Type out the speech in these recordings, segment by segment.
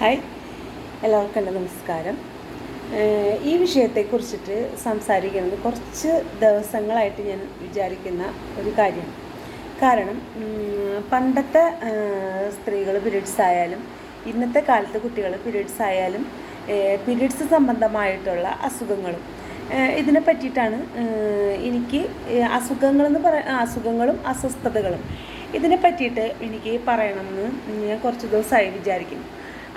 Hi. എല്ലാവർക്കും എന്റെ നമസ്കാരം. ഈ വിഷയത്തെക്കുറിച്ചിട്ട് സംസാരിക്കുന്നത് കുറച്ച് ദിവസങ്ങളായിട്ട് ഞാൻ വിചാരിക്കുന്ന ഒരു കാര്യം കാരണം പണ്ടത്തെ സ്ത്രീകൾ പീരീഡ്സ് ആയാലും ഇന്നത്തെ കാലത്ത് കുട്ടികൾ പീരീഡ്സ് ആയാലും പീരീഡ്സ് സംബന്ധമായിട്ടുള്ള അസുഖങ്ങളും ഇതിനെ പറ്റിയിട്ടാണ് എനിക്ക് അസുഖങ്ങളെന്ന് പറ അസുഖങ്ങളും അസ്വസ്ഥതകളും ഇതിനെ പറ്റിയിട്ട് എനിക്ക് പറയണമെന്ന് ഞാൻ കുറച്ച് ദിവസമായി വിചാരിക്കുന്നു.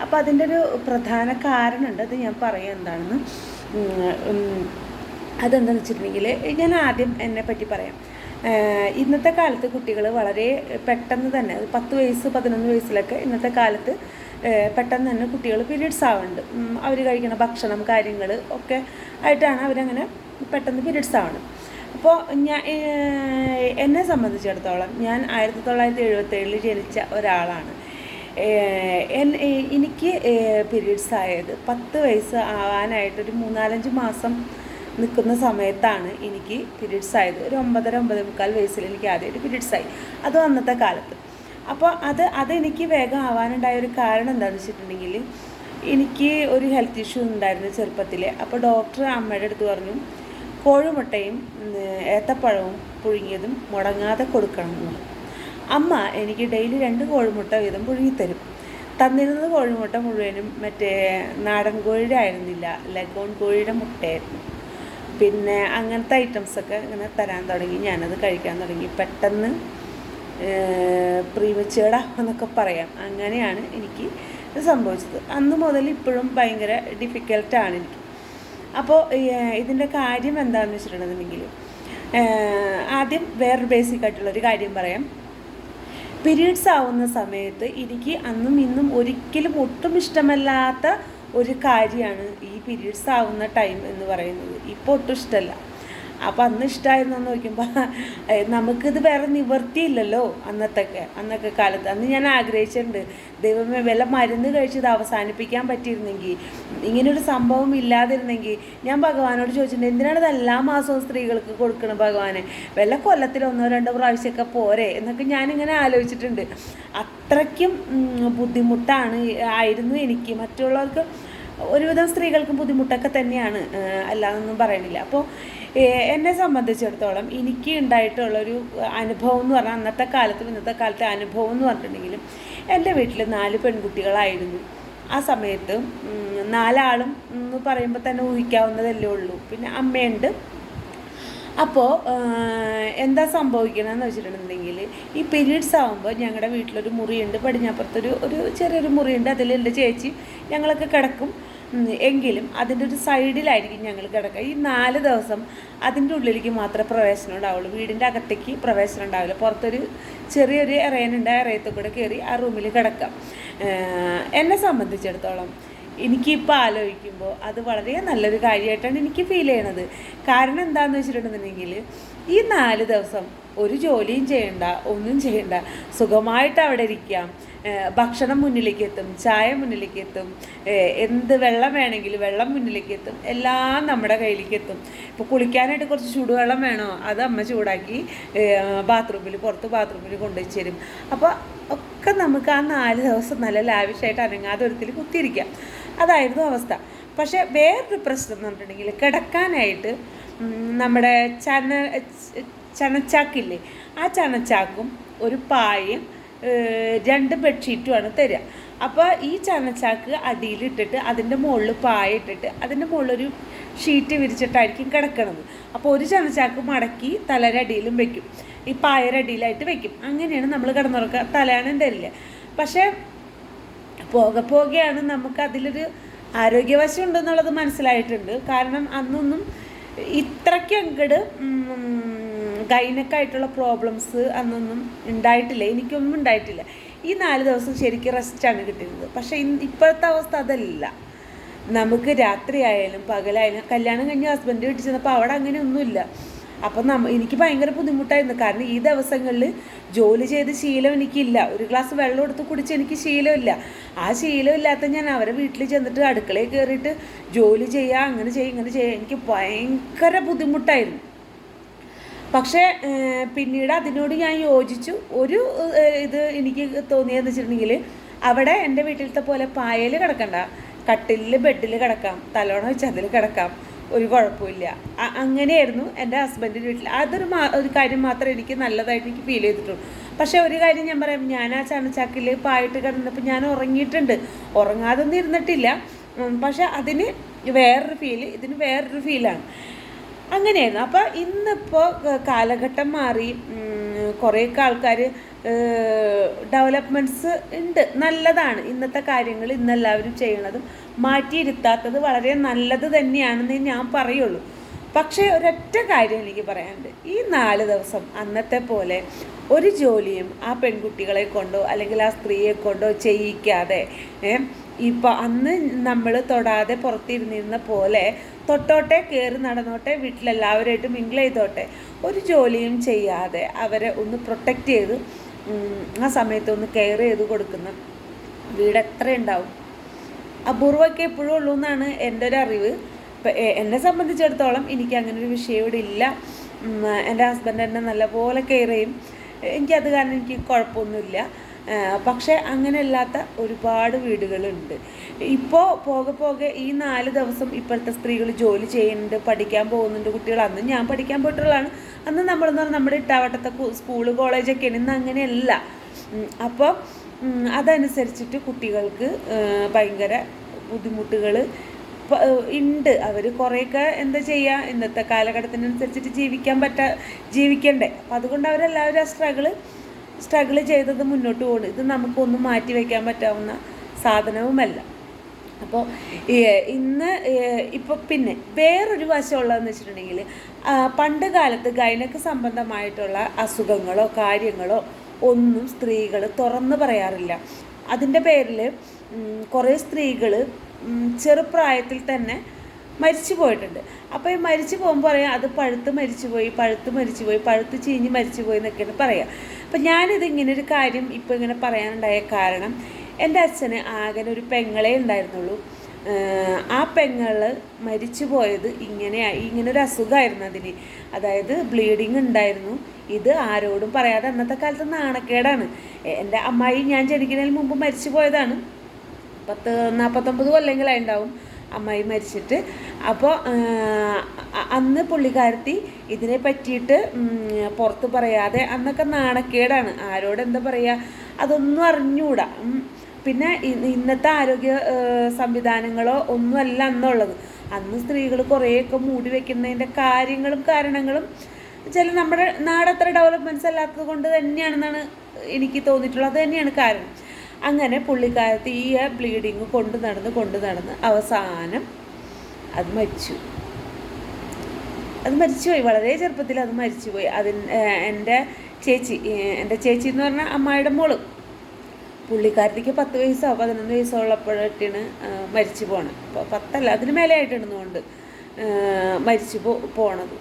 അപ്പോൾ അതിന്റെ ഒരു പ്രധാന കാരണമുണ്ട്. അത് ഞാൻ പറയാം എന്താണെന്ന്. അതെന്താണെന്ന് വെച്ചിട്ടുണ്ടെങ്കിൽ ഞാൻ ആദ്യം എന്നെ പറ്റി പറയാം. ഇന്നത്തെ കാലത്ത് കുട്ടികൾ വളരെ പെട്ടെന്ന് തന്നെ പത്ത് വയസ്സ് പതിനൊന്ന് വയസ്സിലൊക്കെ ഇന്നത്തെ കാലത്ത് പെട്ടെന്ന് തന്നെ കുട്ടികൾ പീരീഡ്സ് ആവുന്നുണ്ട് അവർ കഴിക്കുന്ന ഭക്ഷണം കാര്യങ്ങൾ ഒക്കെ ആയിട്ടാണ് അവരങ്ങനെ പെട്ടെന്ന് പീരീഡ്സ് ആവുന്നത് അപ്പോൾ ഞാൻ എന്നെ സംബന്ധിച്ചിടത്തോളം ഞാൻ ആയിരത്തി തൊള്ളായിരത്തി എഴുപത്തേഴിൽ ജനിച്ച ഒരാളാണ്. എനിക്ക് പീരീഡ്സ് ആയത് പത്ത് വയസ്സ് ആവാനായിട്ടൊരു മൂന്നാലഞ്ച് മാസം നിൽക്കുന്ന സമയത്താണ് എനിക്ക് പീരീഡ്സ് ആയത്. ഒരു ഒമ്പതര ഒമ്പത് മുക്കാൽ വയസ്സിൽ എനിക്ക് ആദ്യമായിട്ട് പീരീഡ്സ് ആയി. അതും അന്നത്തെ കാലത്ത്. അപ്പോൾ അത് അതെനിക്ക് വേഗം ആവാനുണ്ടായ ഒരു കാരണം എന്താണെന്ന് വെച്ചിട്ടുണ്ടെങ്കിൽ എനിക്ക് ഒരു ഹെൽത്ത് ഇഷ്യൂ ഉണ്ടായിരുന്നു ചെറുപ്പത്തിൽ അപ്പോൾ ഡോക്ടർ അമ്മയുടെ അടുത്ത് പറഞ്ഞു കോഴിമുട്ടയും ഏത്തപ്പഴവും പുഴുങ്ങിയതും മുടങ്ങാതെ കൊടുക്കണം എന്ന്. പറഞ്ഞു അമ്മ എനിക്ക് ഡെയിലി രണ്ട് കോഴിമുട്ട വീതം പുഴുങ്ങിത്തരും തന്നിരുന്നത് കോഴിമുട്ട മുഴുവനും മറ്റേ നാടൻ കോഴിയുടെ ആയിരുന്നില്ല ലഗോൺ കോഴിയുടെ മുട്ടയായിരുന്നു. പിന്നെ അങ്ങനത്തെ ഐറ്റംസൊക്കെ ഇങ്ങനെ തരാൻ തുടങ്ങി ഞാനത് കഴിക്കാൻ തുടങ്ങി. പെട്ടെന്ന് പ്രീമച്ചേർഡ് എന്നൊക്കെ പറയാം. അങ്ങനെയാണ് എനിക്ക് ഇത് സംഭവിച്ചത്. അന്ന് മുതൽ ഇപ്പോഴും ഭയങ്കര ഡിഫിക്കൽട്ടാണ് എനിക്ക്. അപ്പോൾ ഇതിന്റെ കാര്യം എന്താണെന്ന് വെച്ചിട്ടുണ്ടെന്നുണ്ടെങ്കിൽ ആദ്യം വേറൊരു ബേസിക് ആയിട്ടുള്ളൊരു കാര്യം പറയാം. പീരീഡ്സ് ആവുന്ന സമയത്ത് എനിക്ക് അന്നും ഇന്നും ഒരിക്കലും ഒട്ടും ഇഷ്ടമല്ലാത്ത ഒരു കാര്യമാണ് ഈ പീരീഡ്സ് ആവുന്ന ടൈം എന്ന് പറയുന്നത്. ഇപ്പോൾ ഒട്ടും ഇഷ്ടമല്ല. അപ്പോൾ അന്ന് ഇഷ്ടമായിരുന്നു എന്ന് നോക്കുമ്പോൾ നമുക്കിത് വേറെ നിവർത്തിയില്ലല്ലോ അന്നത്തെ അന്നൊക്കെ കാലത്ത്. അന്ന് ഞാൻ ആഗ്രഹിച്ചിട്ടുണ്ട്. ദൈവമേ വല്ല മരുന്ന് കഴിച്ചത് അവസാനിപ്പിക്കാൻ പറ്റിയിരുന്നെങ്കിൽ ഇങ്ങനൊരു സംഭവം ഇല്ലാതിരുന്നെങ്കിൽ ഞാൻ ഭഗവാനോട് ചോദിച്ചിട്ടുണ്ട് എന്തിനാണ് ഇത് എല്ലാ മാസവും സ്ത്രീകൾക്ക് കൊടുക്കണം ഭഗവാനെ? വല്ല കൊല്ലത്തിൽ ഒന്നോ രണ്ടോ പ്രാവശ്യമൊക്കെ പോരെ എന്നൊക്കെ ഞാനിങ്ങനെ ആലോചിച്ചിട്ടുണ്ട്. അത്രയ്ക്കും ബുദ്ധിമുട്ടാണ് ആയിരുന്നു എനിക്ക്. മറ്റുള്ളവർക്ക് ഒരുവിധം സ്ത്രീകൾക്കും ബുദ്ധിമുട്ടൊക്കെ തന്നെയാണ് അല്ലാതൊന്നും പറയണില്ല അപ്പോൾ എന്നെ സംബന്ധിച്ചിടത്തോളം എനിക്ക് ഉണ്ടായിട്ടുള്ളൊരു അനുഭവം എന്ന് പറഞ്ഞാൽ അന്നത്തെ കാലത്തും ഇന്നത്തെ കാലത്തെ അനുഭവം എന്ന് പറഞ്ഞിട്ടുണ്ടെങ്കിലും എന്റെ വീട്ടിൽ നാല് പെൺകുട്ടികളായിരുന്നു. ആ സമയത്ത് നാലാളും എന്ന് പറയുമ്പോൾ തന്നെ ഊഹിക്കാവുന്നതല്ലേ ഉള്ളൂ. പിന്നെ അമ്മയുണ്ട്. അപ്പോൾ എന്താ സംഭവിക്കണമെന്ന് വെച്ചിട്ടുണ്ടെങ്കിൽ ഈ പീരീഡ്സ് ആകുമ്പോൾ ഞങ്ങളുടെ വീട്ടിലൊരു മുറിയുണ്ട്. പടിഞ്ഞാപ്പുറത്തൊരു ഒരു ചെറിയൊരു മുറിയുണ്ട്. അതിൽ എന്റെ ചേച്ചി. ഞങ്ങളൊക്കെ കിടക്കും. എങ്കിലും അതിന്റെ ഒരു സൈഡിലായിരിക്കും ഞങ്ങൾ കിടക്കുക. ഈ നാല് ദിവസം അതിന്റെ ഉള്ളിലേക്ക് മാത്രമേ പ്രവേശനം ഉണ്ടാവുള്ളൂ. വീടിന്റെ അകത്തേക്ക് പ്രവേശനം ഉണ്ടാവില്ല. പുറത്തൊരു ചെറിയൊരു ഇറയനുണ്ട് ആ ഇറയത്തിൽ കൂടെ കയറി ആ റൂമിൽ കിടക്കാം. എന്നെ സംബന്ധിച്ചിടത്തോളം എനിക്കിപ്പോൾ ആലോചിക്കുമ്പോൾ അത് വളരെ നല്ലൊരു കാര്യമായിട്ടാണ് എനിക്ക് ഫീൽ ചെയ്യണത്. കാരണം എന്താണെന്ന് വെച്ചിട്ടുണ്ടെന്നുണ്ടെങ്കിൽ ഈ നാല് ദിവസം ഒരു ജോലിയും ചെയ്യണ്ട ഒന്നും ചെയ്യണ്ട സുഖമായിട്ട് അവിടെ ഇരിക്കാം. ഭക്ഷണം മുന്നിലേക്ക് എത്തും ചായ മുന്നിലേക്ക് എത്തും എന്ത് വെള്ളം വേണമെങ്കിലും വെള്ളം മുന്നിലേക്ക് എത്തും എല്ലാം നമ്മുടെ കയ്യിലേക്ക് എത്തും. ഇപ്പോൾ കുളിക്കാനായിട്ട് കുറച്ച് ചൂടുവെള്ളം വേണോ? അത് അമ്മ ചൂടാക്കി ബാത്റൂമിൽ പുറത്ത് ബാത്റൂമിൽ കൊണ്ടുവച്ച് തരും. അപ്പോൾ ഒക്കെ നമുക്ക് ആ നാല് ദിവസം നല്ല ലാവിഷായിട്ട് അനങ്ങാതെ ഒരുത്തിൽ കുത്തിയിരിക്കാം. അതായിരുന്നു അവസ്ഥ. പക്ഷേ വേറൊരു പ്രശ്നം എന്ന് പറഞ്ഞിട്ടുണ്ടെങ്കിൽ കിടക്കാനായിട്ട് നമ്മുടെ ചന ചണച്ചാക്കില്ലേ ആ ചണച്ചാക്കും ഒരു പായയും രണ്ട് ബെഡ്ഷീറ്റുമാണ് തരിക അപ്പോൾ ഈ ചാനച്ചാക്ക് അടിയിലിട്ടിട്ട് അതിന്റെ മുകളിൽ പായ ഇട്ടിട്ട് അതിന്റെ മുകളിലൊരു ഷീറ്റ് വിരിച്ചിട്ടായിരിക്കും കിടക്കണത്. അപ്പോൾ ഒരു ചാനച്ചാക്ക് മടക്കി തലരടിയിലും വെക്കും. ഈ പായരടിയിലായിട്ട് വെക്കും. അങ്ങനെയാണ് നമ്മൾ കിടന്നുറക്കുക തലയാണ് തരില്ല പക്ഷേ പോകെ പോകെയാണ് നമുക്ക് അതിലൊരു ആരോഗ്യവശം ഉണ്ടെന്നുള്ളത് മനസ്സിലായിട്ടുണ്ട്. കാരണം അന്നൊന്നും ഇത്രയ്ക്ക് അങ്ങട് ഗൈനക്കായിട്ടുള്ള പ്രോബ്ലംസ് അന്നൊന്നും ഉണ്ടായിട്ടില്ല. എനിക്കൊന്നും ഉണ്ടായിട്ടില്ല. ഈ നാല് ദിവസം ശരിക്കും റെസ്റ്റാണ് കിട്ടിയത്. പക്ഷേ ഇപ്പോഴത്തെ അവസ്ഥ അതല്ല. നമുക്ക് രാത്രിയായാലും പകലായാലും കല്യാണം കഴിഞ്ഞ് ഹസ്ബൻഡ് വീട്ടിൽ ചെന്നപ്പോൾ അവിടെ അങ്ങനെ ഒന്നുമില്ല അപ്പം നമ്മ എനിക്ക് ഭയങ്കര ബുദ്ധിമുട്ടായിരുന്നു. കാരണം ഈ ദിവസങ്ങളിൽ ജോലി ചെയ്ത് ശീലം എനിക്കില്ല. ഒരു ഗ്ലാസ് വെള്ളം എടുത്ത് കുടിച്ച് എനിക്ക് ശീലമില്ല. ആ ശീലമില്ലാത്ത ഞാൻ അവരെ വീട്ടിൽ ചെന്നിട്ട് അടുക്കളയിൽ കയറിയിട്ട് ജോലി ചെയ്യുക അങ്ങനെ ചെയ്യുക ഇങ്ങനെ ചെയ്യുക എനിക്ക് ഭയങ്കര ബുദ്ധിമുട്ടായിരുന്നു. പക്ഷേ പിന്നീട് അതിനോട് ഞാൻ യോജിച്ചു. ഒരു ഇത് എനിക്ക് തോന്നിയതെന്ന് വെച്ചിട്ടുണ്ടെങ്കിൽ അവിടെ എന്റെ വീട്ടിലത്തെ പോലെ പായൽ കിടക്കണ്ട. കട്ടിലിൽ ബെഡിൽ കിടക്കാം. തലോണ വെച്ച് അതിൽ കിടക്കാം. ഒരു കുഴപ്പമില്ല. അങ്ങനെയായിരുന്നു എന്റെ ഹസ്ബൻഡിന്റെ വീട്ടിൽ. അതൊരു മാ ഒരു കാര്യം മാത്രമേ എനിക്ക് നല്ലതായിട്ട് എനിക്ക് ഫീൽ ചെയ്തിട്ടുള്ളൂ. പക്ഷേ ഒരു കാര്യം ഞാൻ പറയാം. ഞാൻ ആ ചണച്ചാക്കിൽ പായിട്ട് കിടന്നപ്പോൾ ഞാൻ ഉറങ്ങിയിട്ടുണ്ട്. ഉറങ്ങാതൊന്നും ഇരുന്നിട്ടില്ല. പക്ഷെ അതിന് വേറൊരു ഫീൽ ഇതിന് വേറൊരു ഫീലാണ് അങ്ങനെയായിരുന്നു. അപ്പോൾ ഇന്നിപ്പോൾ കാലഘട്ടം മാറി കുറേയൊക്കെ ആൾക്കാർ ഡെവലപ്മെന്റ്സ് ഉണ്ട്. നല്ലതാണ്. ഇന്നത്തെ കാര്യങ്ങൾ ഇന്നെല്ലാവരും ചെയ്യണതും മാറ്റിയിരുത്താത്തത് വളരെ നല്ലത് തന്നെയാണെന്ന് ഞാൻ പറയുള്ളൂ. പക്ഷേ ഒരൊറ്റ കാര്യം എനിക്ക് പറയാനുണ്ട്. ഈ നാല് ദിവസം അന്നത്തെ പോലെ ഒരു ജോലിയും ആ പെൺകുട്ടികളെ കൊണ്ടോ അല്ലെങ്കിൽ ആ സ്ത്രീയെ കൊണ്ടോ ചെയ്യിക്കാതെ ഇപ്പം അന്ന് നമ്മൾ തൊടാതെ പുറത്തിരുന്നിരുന്ന പോലെ തൊട്ടോട്ടെ കയറി നടന്നോട്ടെ വീട്ടിലെല്ലാവരുമായിട്ട് മിങ്കിൾ ചെയ്തോട്ടെ. ഒരു ജോലിയും ചെയ്യാതെ അവരെ ഒന്ന് പ്രൊട്ടക്റ്റ് ചെയ്ത് ആ സമയത്ത് ഒന്ന് കെയർ ചെയ്ത് കൊടുക്കുന്ന വീട് എത്ര ഉണ്ടാവും അപൂർവമൊക്കെ എപ്പോഴും ഉള്ളൂ എന്നാണ് എന്റെ ഒരു അറിവ്. എന്നെ സംബന്ധിച്ചിടത്തോളം എനിക്ക് അങ്ങനെ ഒരു വിഷയം ഇവിടെ ഇല്ല. എന്റെ ഹസ്ബൻഡ് എന്നെ നല്ലപോലെ കെയർ ചെയ്യും. എനിക്കത് കാരണം എനിക്ക് കുഴപ്പമൊന്നുമില്ല. പക്ഷേ അങ്ങനെയല്ലാത്ത ഒരുപാട് വീടുകളുണ്ട്. ഇപ്പോൾ പോകെ പോകെ ഈ നാല് ദിവസം ഇപ്പോഴത്തെ സ്ത്രീകൾ ജോലി ചെയ്യുന്നുണ്ട് പഠിക്കാൻ പോകുന്നുണ്ട് കുട്ടികൾ. അന്ന് ഞാൻ പഠിക്കാൻ പോയിട്ടുള്ളതാണ്. അന്ന് നമ്മളെന്ന് പറഞ്ഞാൽ നമ്മുടെ ഇട്ടാവട്ടത്തെ സ്കൂൾ കോളേജൊക്കെ ഇന്ന് അങ്ങനെയല്ല. അപ്പോൾ അതനുസരിച്ചിട്ട് കുട്ടികൾക്ക് ഭയങ്കര ബുദ്ധിമുട്ടുകൾ ഉണ്ട്. അവർ കുറേയൊക്കെ എന്താ ചെയ്യുക ഇന്നത്തെ കാലഘട്ടത്തിനനുസരിച്ചിട്ട് ജീവിക്കാൻ പറ്റാ ജീവിക്കണ്ടേ. അപ്പം അതുകൊണ്ട് അവരെല്ലാവരും ആ സ്ട്രഗിൾ സ്ട്രഗിൾ ചെയ്തത് മുന്നോട്ട് പോകുന്നു ഇത് നമുക്കൊന്നും മാറ്റി വയ്ക്കാൻ പറ്റാവുന്ന സാധനവുമല്ല. അപ്പോൾ ഇന്ന് ഇപ്പോൾ പിന്നെ വേറൊരു വശമുള്ളതെന്ന് വെച്ചിട്ടുണ്ടെങ്കിൽ പണ്ട് കാലത്ത് ഗൈനക്ക് സംബന്ധമായിട്ടുള്ള അസുഖങ്ങളോ കാര്യങ്ങളോ ഒന്നും സ്ത്രീകൾ തുറന്നു പറയാറില്ല. അതിന്റെ പേരിൽ കുറേ സ്ത്രീകൾ ചെറുപ്രായത്തിൽ തന്നെ മരിച്ചു പോയിട്ടുണ്ട്. അപ്പോൾ ഈ മരിച്ചു പോകുമ്പോൾ പറയാം അത് പഴുത്ത് മരിച്ചു പോയി പഴുത്ത് മരിച്ചു പോയി പഴുത്ത് ചീഞ്ഞ് മരിച്ചു പോയി എന്നൊക്കെയാണ് പറയുക അപ്പം ഞാനിത് ഇങ്ങനെ ഒരു കാര്യം ഇപ്പോൾ ഇങ്ങനെ പറയാനുണ്ടായ കാരണം എന്റെ അച്ഛന് ആകെ ഒരു പെങ്ങളെ ഉണ്ടായിരുന്നുള്ളൂ. ആ പെങ്ങൾ മരിച്ചു പോയത് ഇങ്ങനെ ഇങ്ങനെ ഒരു അസുഖമായിരുന്നു അതിന്. അതായത് ബ്ലീഡിങ് ഉണ്ടായിരുന്നു. ഇത് ആരോടും പറയാതെ അന്നത്തെ കാലത്ത് നാണക്കേടാണ്. എന്റെ അമ്മായി ഞാൻ ജനിക്കുന്നതിന് മുമ്പ് മരിച്ചു പോയതാണ്. പത്ത് നാൽപ്പത്തൊമ്പത് കൊല്ലെങ്കിലായി ഉണ്ടാവും. അമ്മായി മരിച്ചിട്ട്. അപ്പോൾ അന്ന് പുള്ളിക്കാരത്തി ഇതിനെ പറ്റിയിട്ട് പുറത്ത് പറയാതെ അന്നൊക്കെ നാണക്കേടാണ്. ആരോട് എന്താ പറയുക അതൊന്നും അറിഞ്ഞുകൂടാ പിന്നെ ഇന്നത്തെ ആരോഗ്യ സംവിധാനങ്ങളോ ഒന്നുമല്ല അന്നുള്ളത്. അന്ന് സ്ത്രീകൾ കുറേയൊക്കെ മൂടി വെക്കുന്നതിന്റെ കാര്യങ്ങളും കാരണങ്ങളും ചില നമ്മുടെ നാടത്ര ഡെവലപ്മെന്റ്സ് അല്ലാത്തത് കൊണ്ട് തന്നെയാണെന്നാണ് എനിക്ക് തോന്നിയിട്ടുള്ളത്. അത് തന്നെയാണ് കാരണം. അങ്ങനെ പുള്ളിക്കാലത്ത് ഈ ബ്ലീഡിങ് കൊണ്ട് നടന്ന് കൊണ്ട് നടന്ന് അവസാനം അത് മരിച്ചു. അത് മരിച്ചുപോയി. വളരെ ചെറുപ്പത്തിൽ അത് മരിച്ചുപോയി. അതിന് എന്റെ ചേച്ചി എന്റെ ചേച്ചി എന്ന് പറഞ്ഞാൽ അമ്മായിയുടെ മോൾ. പുള്ളിക്കാരത്തിക്ക് പത്ത് വയസ്സോ പതിനൊന്ന് വയസ്സോ ഉള്ളപ്പോഴൊക്കെയാണ് മരിച്ചു പോണത്. അപ്പോൾ പത്തല്ല അതിന് മേലെ ആയിട്ടിടുന്നുകൊണ്ട് മരിച്ചു പോ പോണത്.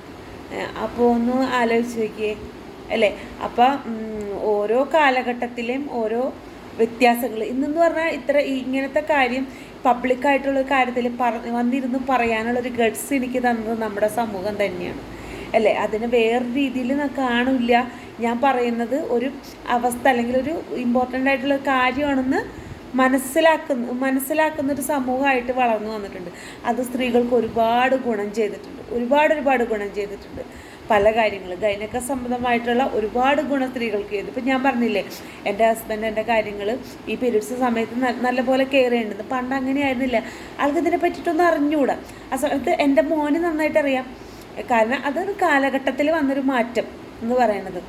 അപ്പോൾ ഒന്ന് ആലോചിച്ച് നോക്കിയേ. അല്ലേ? അപ്പം ഓരോ കാലഘട്ടത്തിലെയും ഓരോ വ്യത്യാസങ്ങൾ ഇന്നെന്ന് പറഞ്ഞാൽ ഇത്ര ഇങ്ങനത്തെ കാര്യം പബ്ലിക്കായിട്ടുള്ള കാര്യത്തിൽ പറ വന്നിരുന്ന് പറയാനുള്ളൊരു ഗഡ്സ് എനിക്ക് തന്നത് നമ്മുടെ സമൂഹം തന്നെയാണ്. അല്ലേ? അതിന് വേറെ രീതിയിൽ കാണില്ല. ഞാൻ പറയുന്നത് ഒരു അവസ്ഥ അല്ലെങ്കിൽ ഒരു ഇമ്പോർട്ടന്റ് ആയിട്ടുള്ള കാര്യമാണെന്ന് മനസ്സിലാക്കുന്ന മനസ്സിലാക്കുന്ന ഒരു സമൂഹമായിട്ട് വളർന്നു വന്നിട്ടുണ്ട്. അത് സ്ത്രീകൾക്ക് ഒരുപാട് ഗുണം ചെയ്തിട്ടുണ്ട്. ഒരുപാട് ഒരുപാട് ഗുണം ചെയ്തിട്ടുണ്ട്. പല കാര്യങ്ങൾ. ഗൈനക സംബന്ധമായിട്ടുള്ള ഒരുപാട് ഗുണം സ്ത്രീകൾക്ക് ചെയ്തു ഇപ്പം ഞാൻ പറഞ്ഞില്ലേ എന്റെ ഹസ്ബൻഡ് എന്റെ കാര്യങ്ങൾ ഈ പീരീഡ്സ് സമയത്ത് നല്ലപോലെ കെയർ ചെയ്യേണ്ടത് പണ്ട് അങ്ങനെയായിരുന്നില്ല. ആൾക്ക് ഇതിനെ പറ്റിയിട്ടൊന്നും അറിഞ്ഞുകൂടാ ആ സമയത്ത് എന്റെ മോന് നന്നായിട്ട് അറിയാം. കാരണം അതൊരു കാലഘട്ടത്തിൽ വന്നൊരു മാറ്റം എന്ന് പറയുന്നത്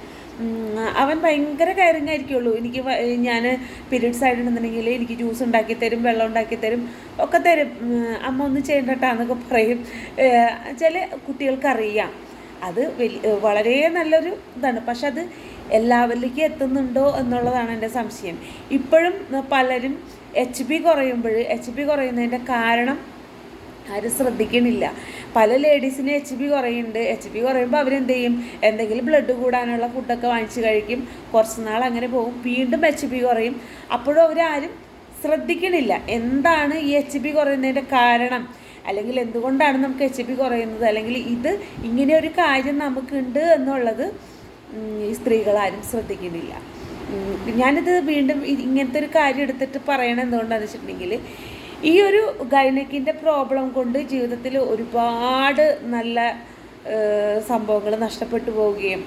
അവൻ ഭയങ്കര കയറിങ് ആയിരിക്കുള്ളൂ. എനിക്ക് ഞാൻ പീരീഡ്സ് ആയിട്ടുണ്ടെന്നുണ്ടെങ്കിൽ എനിക്ക് ജ്യൂസ് ഉണ്ടാക്കി തരും വെള്ളം ഉണ്ടാക്കി തരും ഒക്കെ തരും. അമ്മ ഒന്നും ചെയ്യേണ്ടട്ടാന്നൊക്കെ പറയും. ചില കുട്ടികൾക്കറിയാം അത് വലിയ വളരെ നല്ലൊരു ഇതാണ്. പക്ഷെ അത് എല്ലാവരിലേക്കും എത്തുന്നുണ്ടോ എന്നുള്ളതാണ് എന്റെ സംശയം. ഇപ്പോഴും പലരും എച്ച് പി കുറയുമ്പോൾ എച്ച് പി കുറയുന്നതിന്റെ കാരണം ആരും ശ്രദ്ധിക്കണില്ല. പല ലേഡീസിന് എച്ച് പി കുറയുന്നുണ്ട്. എച്ച് പി കുറയുമ്പോൾ അവരെന്ത് ചെയ്യും? എന്തെങ്കിലും ബ്ലഡ് കൂടാനുള്ള ഫുഡൊക്കെ വാങ്ങിച്ച് കഴിക്കും. കുറച്ച് നാൾ അങ്ങനെ പോകും. വീണ്ടും എച്ച് പി കുറയും. അപ്പോഴും അവരാരും ശ്രദ്ധിക്കണില്ല. എന്താണ് ഈ എച്ച് പി കുറയുന്നതിന്റെ കാരണം? അല്ലെങ്കിൽ എന്തുകൊണ്ടാണ് നമുക്ക് എച്ച് പി കുറയുന്നത്? അല്ലെങ്കിൽ ഇത് ഇങ്ങനെ ഒരു കാര്യം നമുക്കുണ്ട് എന്നുള്ളത് ഈ സ്ത്രീകളാരും ശ്രദ്ധിക്കുന്നില്ല. ഞാനിത് വീണ്ടും ഇങ്ങനത്തെ ഒരു കാര്യം എടുത്തിട്ട് പറയണം എന്തുകൊണ്ടാണെന്ന് വെച്ചിട്ടുണ്ടെങ്കിൽ ഈ ഒരു ഗൈനക്കിന്റെ പ്രോബ്ലം കൊണ്ട് ജീവിതത്തിൽ ഒരുപാട് നല്ല സംഭവങ്ങൾ നഷ്ടപ്പെട്ടു പോവുകയും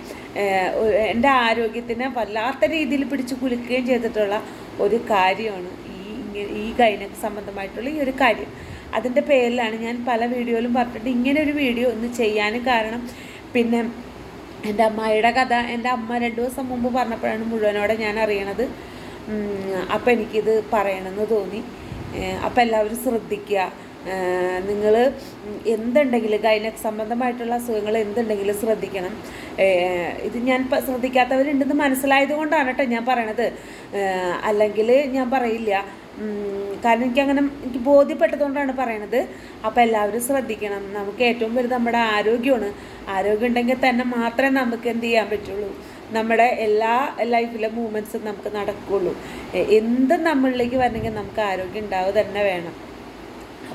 എന്റെ ആരോഗ്യത്തിനെ വല്ലാത്ത രീതിയിൽ പിടിച്ചു കുലുക്കുകയും ചെയ്തിട്ടുള്ള ഒരു കാര്യമാണ് ഈ ഈ ഗൈനക്ക് സംബന്ധമായിട്ടുള്ള ഈ ഒരു കാര്യം. അതിന്റെ പേരിലാണ് ഞാൻ പല വീഡിയോയിലും പറഞ്ഞിട്ട് ഇങ്ങനെ ഒരു വീഡിയോ ഒന്ന് ചെയ്യാനും കാരണം പിന്നെ എന്റെ അമ്മായിയുടെ കഥ എന്റെ അമ്മ രണ്ടു ദിവസം മുമ്പ് പറഞ്ഞപ്പോഴാണ് മുഴുവനോടെ ഞാൻ അറിയണത്. അപ്പം എനിക്കിത് പറയണമെന്ന് തോന്നി. അപ്പോൾ എല്ലാവരും ശ്രദ്ധിക്കുക. നിങ്ങൾ എന്തുണ്ടെങ്കിലും ഗൈനക് സംബന്ധമായിട്ടുള്ള അസുഖങ്ങൾ എന്തുണ്ടെങ്കിലും ശ്രദ്ധിക്കണം. ഇത് ഞാൻ ശ്രദ്ധിക്കാത്തവരുണ്ടെന്ന് മനസ്സിലായത് കൊണ്ടാണ് കേട്ടോ ഞാൻ പറയണത്. അല്ലെങ്കിൽ ഞാൻ പറയില്ല. കാരണം എനിക്കങ്ങനെ എനിക്ക് ബോധ്യപ്പെട്ടതുകൊണ്ടാണ് പറയണത്. അപ്പോൾ എല്ലാവരും ശ്രദ്ധിക്കണം. നമുക്ക് ഏറ്റവും വലുത് നമ്മുടെ ആരോഗ്യമാണ്. ആരോഗ്യം ഉണ്ടെങ്കിൽ തന്നെ മാത്രമേ നമുക്ക് എന്ത് ചെയ്യാൻ പറ്റുള്ളൂ. നമ്മുടെ എല്ലാ ലൈഫിലെ മൂമെന്റ്സും നമുക്ക് നടക്കുകയുള്ളൂ എന്ത് നമ്മളിലേക്ക് വരണമെങ്കിൽ നമുക്ക് ആരോഗ്യം ഉണ്ടാവുക തന്നെ വേണം.